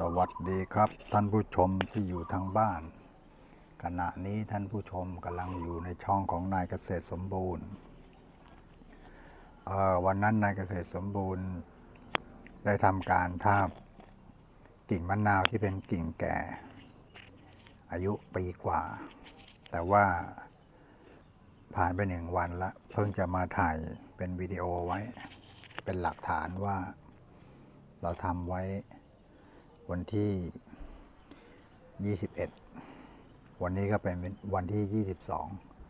สวัสดีครับท่านผู้ชมที่อยู่ทางบ้าน ขณะนี้ท่านผู้ชมกำลังอยู่ในช่องของนายเกษตรสมบูรณ์วันนั้นนายเกษตรสมบูรณ์ได้ทำการทาบกิ่งมะนาวที่เป็นกิ่งแก่ อายุปีกว่า แต่ว่าผ่านไปหนึ่งวันละ เพิ่งจะมาถ่ายเป็นวิดีโอไว้ เป็นหลักฐานว่าเราทำไว้ วันที่ 21 วันนี้ก็เป็นวันที่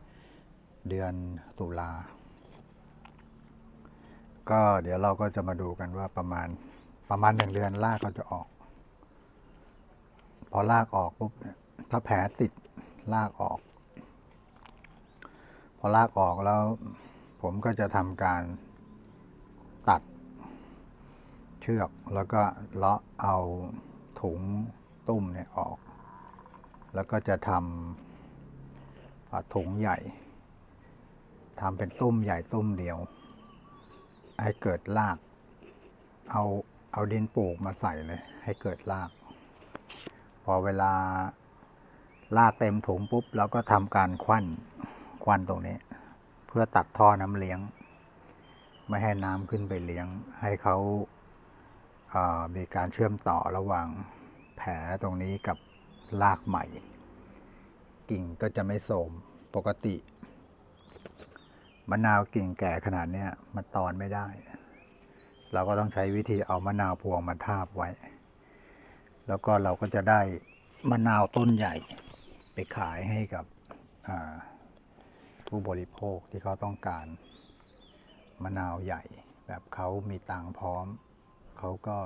22 เดือนตุลา ก็เดี๋ยวเราก็จะมาดูกันว่าประมาณประมาณหนึ่งเดือนรากก็จะออก พอรากออกปุ๊บเนี่ยถ้าแผลติดรากออก พอรากออกแล้ว ผมก็จะทำการตัด เชือก แล้วก็เลาะเอาถุงตุ้มเนี่ยออก แล้วก็จะทำถุงใหญ่ทำเป็นตุ้มใหญ่ตุ้มเดียว ให้เกิดราก เอาเอาดินปลูกมาใส่เลย ให้เกิดราก พอเวลารากเต็มถุงปุ๊บเราก็ทำการควันควันตรงนี้ เพื่อตัดท่อน้ำเลี้ยง ไม่ให้น้ำขึ้นไปเลี้ยง ให้เขา มีการเชื่อมต่อระหว่างแผลตรงนี้กับรากใหม่ กิ่งก็จะไม่โทรมปกติมะนาวกิ่งแก่ขนาดนี้มันตอนไม่ได้ เราก็ต้องใช้วิธีเอามะนาวพวงมาทาบไว้ แล้วก็เราก็จะได้มะนาวต้นใหญ่ ไปขายให้กับผู้บริโภคที่เขาต้องการมะนาวใหญ่ แบบเขามีตังค์พร้อม เขาก็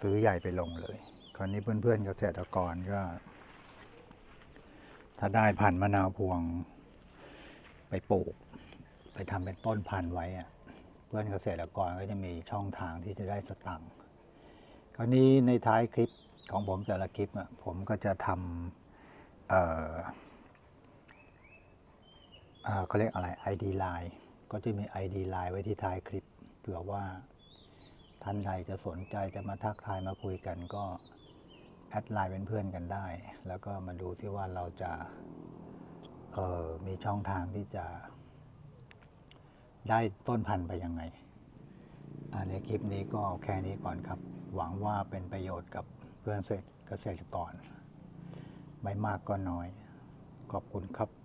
ซื้อใหญ่ไปลงเลย คราวนี้เพื่อนๆเกษตรกรก็ ถ้าได้พันธุ์มะนาวพวง ไปปลูก ไปทำเป็นต้นพันธุ์ไว้อะเพื่อนเกษตรกรก็จะมีช่องทางที่จะได้สตังค์คราวนี้ในท้ายคลิปของผมแต่ละคลิปอะผมก็จะทำเอ่อเอ่อเขาเรียกอะไร ID Line ก็จะมี ID Line ไว้ที่ท้ายคลิปเผื่อว่า ท่านใดจะสนใจจะมาทักทายมาคุยกันก็แอดไลน์เป็นเพื่อนกันได้ แล้วก็มาดูที่ว่าเราจะเออมีช่องทางที่จะได้ต้นพันธุ์ไปยังไงในคลิปนี้ก็แค่นี้ก่อนครับ หวังว่าเป็นประโยชน์กับเพื่อนเกษตรกร ไม่มากก็น้อย ขอบคุณครับ